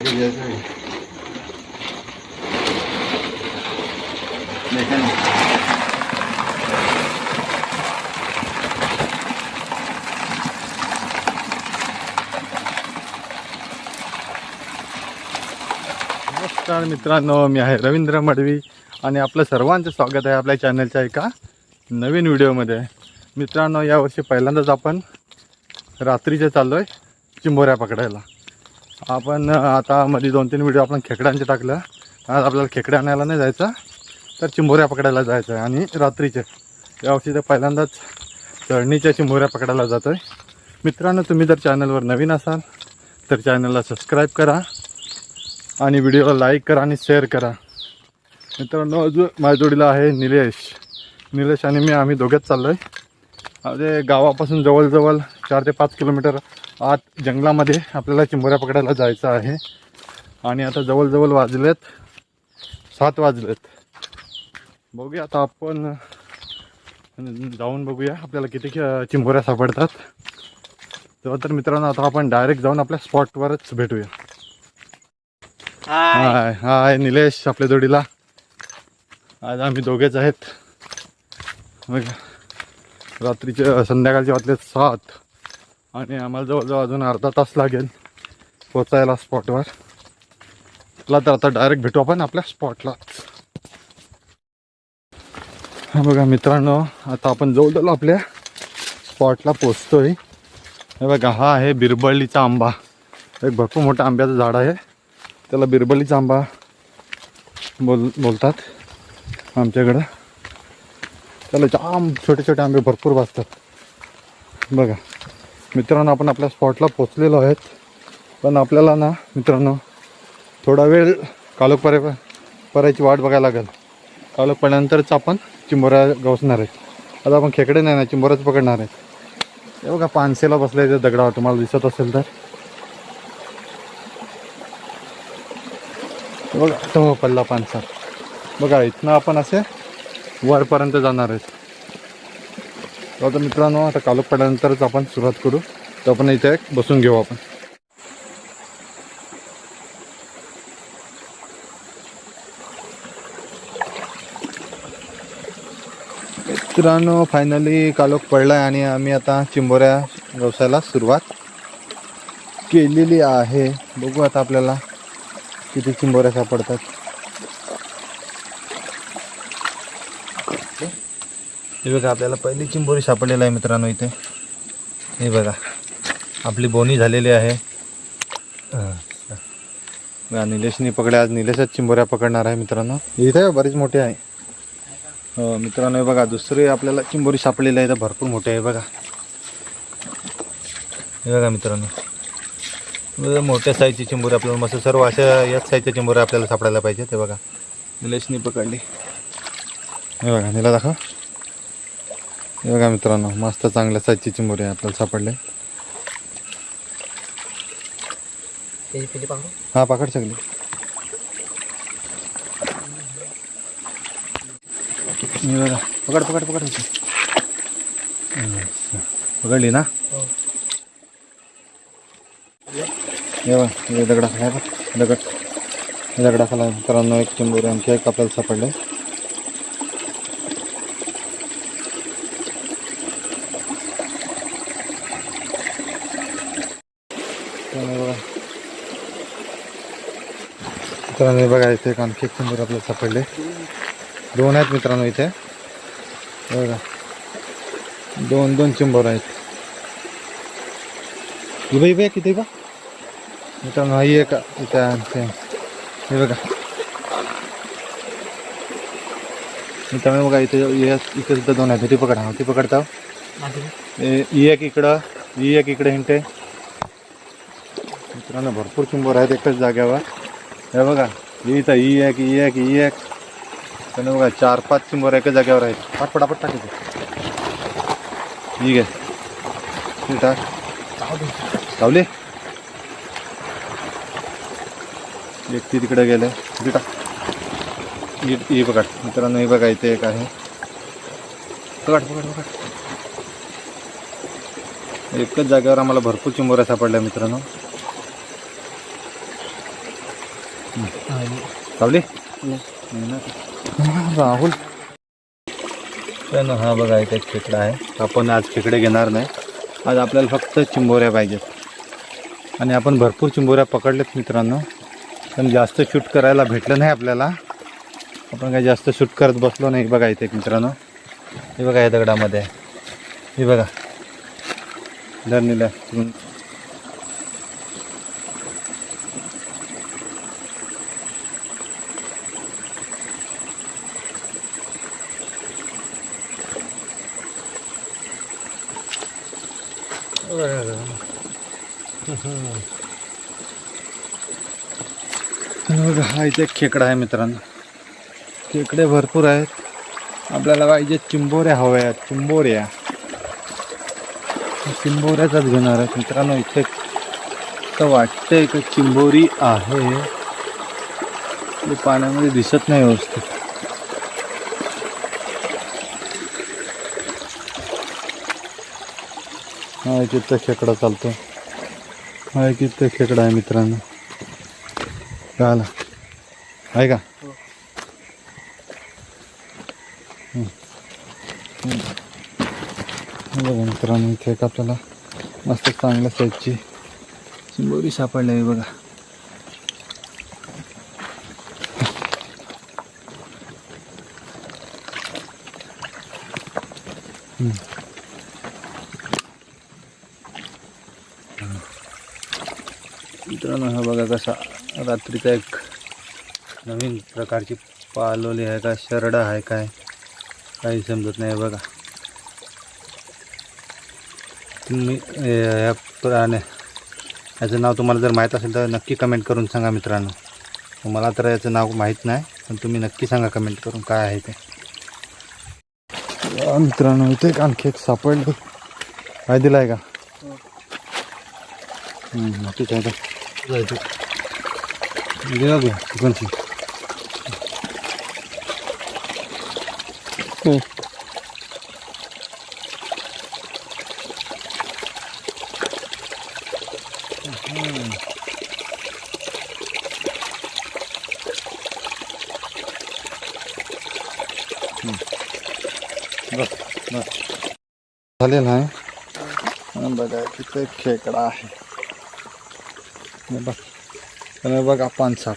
देखा नमस्कार मित्रांनो मी आहे रवींद्र मडवी आणि आपलं सर्वांचं स्वागत आहे आपल्या चॅनलच्या एका नवीन व्हिडिओमध्ये. मित्रांनो यावर्षी पहिल्यांदाच आपण रात्रीचे चाललो आहे चिंबोऱ्या पकडायला. आपण आता मध्ये दोन तीन व्हिडिओ आपण खेकड्यांचे टाकलं. आज आपल्याला खेकड्या आणायला नाही जायचं. तर चिंबोऱ्या पकडायला जायचं आहे आणि रात्रीचे यावर्षी तर पहिल्यांदाच चढणीच्या चिंबोऱ्या पकडायला जातो आहे मित्रांनो तुम्ही जर चॅनलवर नवीन असाल तर चॅनलला सबस्क्राईब करा. आणि व्हिडिओला लाईक करा आणि शेअर करा. मित्रांनो अजून माझ्या जोडीला आहे निलेश. निलेश आणि मी आम्ही दोघेच चाललो आहे गावापासून जवळजवळ चार ते पाच किलोमीटर आत जंगलामध्ये आपल्याला चिंबोऱ्या पकडायला जायचं आहे. आणि आता जवळजवळ वाजलेत सात वाजलेत. बघूया आता आपण जाऊन बघूया आपल्याला किती चिंबोऱ्या सापडतात. तेव्हा तर मित्रांनो आता आपण डायरेक्ट जाऊन आपल्या स्पॉटवरच भेटूया. हाय हाय निलेश आपल्या जोडीला. आज आम्ही दोघेच आहेत. बघा. रात्रीचे संध्याकाळचे वाजले सात. आणि आम्हाला जवळजवळ अजून अर्धा तास लागेल पोचायला स्पॉटवर चला तर आता डायरेक्ट भेटू आपण आपल्या स्पॉटला हा बघा मित्रांनो आता आपण जवळजवळ आपल्या स्पॉटला पोचतोय हे बघा हा आहे बिरबळीचा आंबा. एक भरपूर मोठा आंब्याचं झाड आहे. त्याला बिरबलीचा आंबा बोल बोलतात आमच्याकडं. त्याला जाम छोटे छोटे आंबे भरपूर वाचतात. बघा. मित्रांनो आपण आपल्या स्पॉटला पोचलेलो आहेत. पण आपल्याला ना मित्रांनो थोडा वेळ कालोख परे परायची वाट बघायला लागेल. कालोख पडल्यानंतरच आपण चिंबोऱ्या गवसणार आहेत. आता आपण खेकडे नाही ना चिंबोऱ्याच पकडणार आहेत. हे बघा पानसेला बसले ते दगडावर. तुम्हाला दिसत असेल तर. बघा तो पल्ला पानसा बघा इथनं आपण असे वरपर्यंत जाणार आहेत. तर आता मित्रांनो आता कालोख पडल्यानंतरच आपण सुरुवात करू. तर आपण इथे बसून घेऊ आपण. मित्रांनो फायनली कालोख पडला आणि आम्ही आता चिंबोऱ्या व्यवसायाला सुरुवात केलेली आहे. बघू आता आपल्याला किती चिंबोऱ्या सापडतात. हे बघा आपल्याला पहिली चिंबोरी सापडलेला आहे मित्रांनो इथे. हे बघा आपली बोनी झालेली आहे. अं, बघा, निलेशनी पकडे आज निलेशच चिंबोऱ्या पकडणार आहे मित्रांनो. इथे बरीच मोठी आहे. हो मित्रांनो हे बघा दुसरी आपल्याला चिंबोरी सापडलेली आहे तर भरपूर मोठी आहे बघा. हे बघा मित्रांनो. बघा, मोठ्या साईजची चिंबोरी आपल्याला मस्त सर्व अशा याच साईजच्या चिंबोऱ्या आपल्याला सापडायला पाहिजे ते बघा. निलेशनी पकडली. हे बघा निला दाखव. बघा मित्रांनो मस्त चांगल्या साईजची चिंबोरी आपल्याला सापडले. हा पकड सगळी बघा पकड पकड पकड. पकडली ना? हे. बघ हे दगडा खाला दगड. दगडा खाला मित्रांनो एक चिंबोरी आणखी एक आपल्याला सापडले. मित्रांनो हे बघा इथे एक चिंबोरी आपल्याला सापडले. दोन आहेत मित्रांनो इथे. हे बघा. दोन दोन चिंबोर आहेत. ही बाई बाई किती बा मित्रांनो ही एक इथे आणखी. हे बघा. मित्रांनो बघा हे- दोन आहेत. ती पकडा हा, ती पकडता ही एक इकडं ही एक इकडे हिंटे मित्रांनो भरपूर चिंबोर आहेत एकच जाग्यावर हे बघा. ही ही एक ही एक ही एक. बघा चार, पाच चिंबोर एका जागेवर आहेत. पाठ पटापट टाकायचे हे टाक. लावले? एक ती तिकडे गेले. इथे टाक. ही बघा. मित्रांनो, ही बघा, इथे एक आहे. पकड एकच जागेवर आम्हाला भरपूर चिंबोऱ्या सापडल्या मित्रांनो. सावली? राहुल. हा बघा एक खेकडा आहे. आपण आज खेकडे घेणार नाही. आज आपल्याला फक्त चिंबोऱ्या पाहिजेत. आणि आपण भरपूर चिंबोऱ्या पकडल्यात मित्रांनो. पण जास्त शूट करायला भेटलं नाही आपल्याला. आपण काही जास्त शूट करत बसलो नाही बघा इथे एक मित्रांनो. हे बघा या दगडामध्ये. हे बघा. धरणीला बघा हा इथे एक खेकडा आहे मित्रांनो. खेकडे भरपूर आहेत. आपल्याला पाहिजे चिंबोऱ्या हव्या आहेत चिंबोऱ्या. चिंबोऱ्याचाच घेणार आहेत मित्रांनो. इथे तर वाटतंय का चिंबोरी आहे. ते पाण्यामध्ये दिसत नाही व्यवस्थित. हा एक खेकडा चालतो हा एक इथं खेकडा आहे मित्रांनो? झाला आहे का. हे. बघा मित्रांनो इथे एक आपल्याला मस्त चांगल्या साईजची चिंबोरी सापडली आहे बघा. हम्म. मित्रांनो हा बघा कसा रात्रीचा एक नवीन प्रकारची पालोली आहे का शरडा आहे काय काही समजत नाही बघा. तुम्ही या प्राण्या याचं नाव तुम्हाला जर माहीत असेल तर नक्की कमेंट करून सांगा मित्रांनो. मला तर याचं नाव माहीत नाही पण तुम्ही नक्की सांगा कमेंट करून काय आहे ते. मित्रांनो इथे एक आणखी एक सापडली. काय दिला आहे का हम्म, ठीक आहे का? जायचं झालेलं आहे आणि बघा तिथे खेकडा आहे हे बघ बघा पानसाप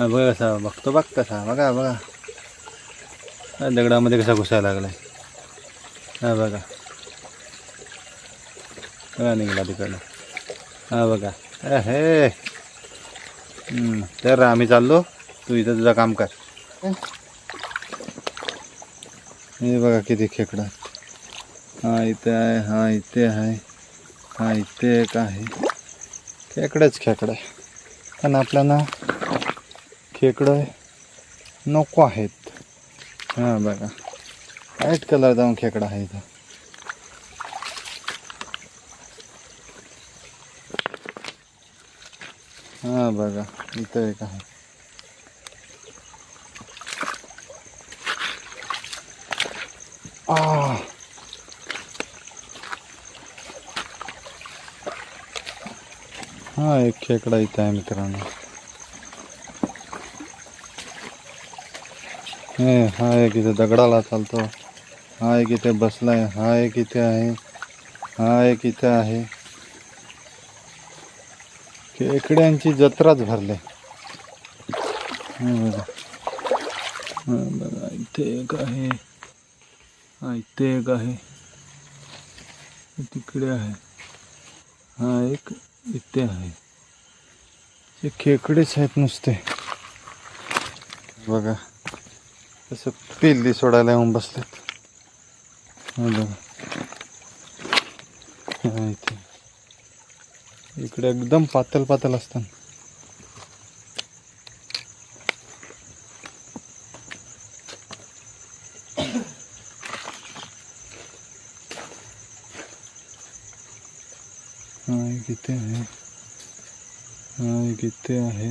बघा कसा बघतो बघ कसा बघा बघा. दगडामध्ये कसा घुसायला लागलाय. हा बघा. बघा निघाला तिकडनं. हा बघा. हे. तर आम्ही चाललो. तू इथं तुझं काम कर. हे बघा किती खेकडा. हा इथे आहे हा इथे आहे हा इथे एक आहे. खेकडंच खेकडं. आहे पण आपल्याला खेकडं नको आहेत. हां बघा. व्हाईट कलर जाऊन खेकडा आहे इथं. हां बघा. इथं एक आहे. आ! हा एक खेकडा इथं आहे मित्रांनो. हे हा एक इथे दगडाला चालतो. हा एक इथे बसलाय. हा एक इथे आहे. हा एक इथे आहे. खेकड्यांची जत्राच भरले. बघा. बघा इथे एक आहे. हा इथे एक आहे. तिकडे आहे. हा एक इथे आहे. हे खेकडेच आहेत नुसते. बघा. तसं पिल्ली सोडायला येऊन बसलेत. बघा. इथे. इकडे एकदम पातळ पातळ असतात हा एक इथे आहे हा एक इथे आहे.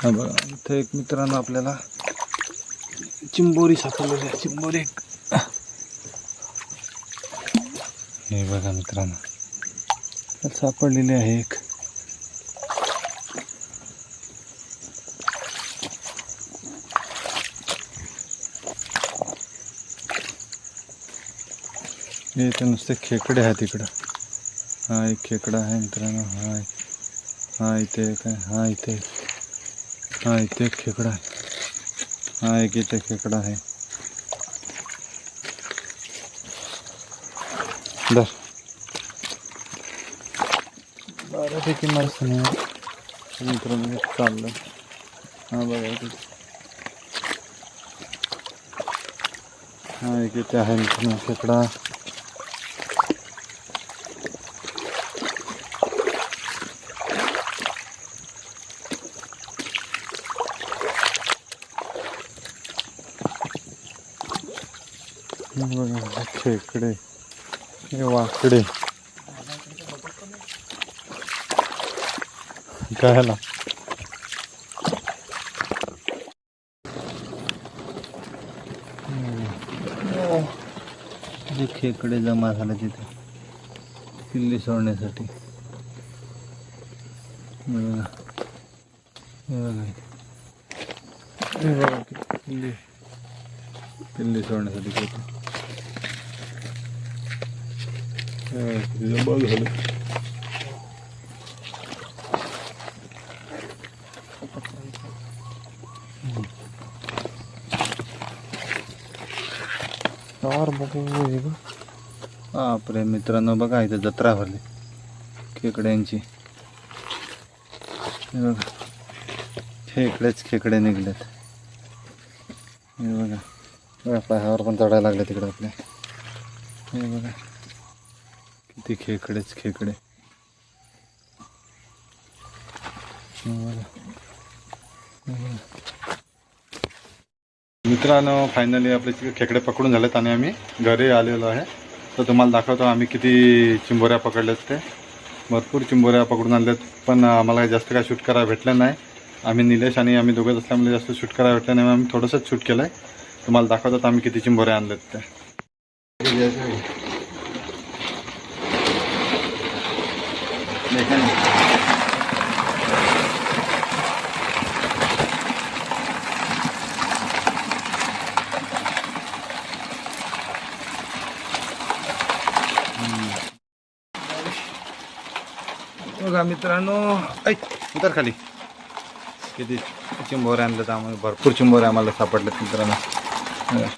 हा बघा इथे एक मित्रांनो आपल्याला चिंबोरी सापडलेली आहे चिंबोरी. एक हे बघा मित्रांनो सापडलेली आहे एक. इथे नुसते खेकडे आहेत इकडं. हा एक खेकडा आहे मित्रांनो. हा हा इथे एक आहे. हा इथे एक. हा इथे एक खेकडा आहे. हा एक इथे खेकडा आहे. दर बऱ्यापैकी मस्त नाही मित्रांनो चाललं हा बघा हा एक इथे आहे मित्रांनो खेकडा. बघा खेकडे हे वाकडे. कायला जे खेकडे जमा झाले तिथे किल्ली सोडण्यासाठी. बघा. बघा. किल्ली किल्ली सोडण्यासाठी खेकडे हे किती जमा झाले मित्रांनो बघा इथं जत्रा भरली. खेकड्यांची. हे बघा. खेकडेच खेकडे निघलेत. हे बघा. बघा पायावर पण चढायला लागले तिकडे आपल्या हे बघा. किती खेकडेच खेकडे. मित्रांनो फायनली आपले खेकडे पकडून झालेत आणि आम्ही घरी आलेलो आहे. तर तुम्हाला दाखवतो आम्ही किती चिंबोऱ्या पकडल्यात ते. भरपूर चिंबोऱ्या पकडून आणल्यात पण आम्हाला जास्त काय शूट करायला भेटलं नाही. आम्ही निलेश आणि आम्ही दोघंच असल्यामुळे जास्त शूट करायला भेटलं नाही आम्ही थोडंसंच शूट केलं आहे तुम्हाला दाखवतात आम्ही किती चिंबोऱ्या आणल्यात ते. बघा मित्रांनो ऐक उतर खाली किती चिंबोऱ्या आणल्यात आम्हाला भरपूर चिंबोऱ्या आम्हाला सापडल्यात मित्रांनो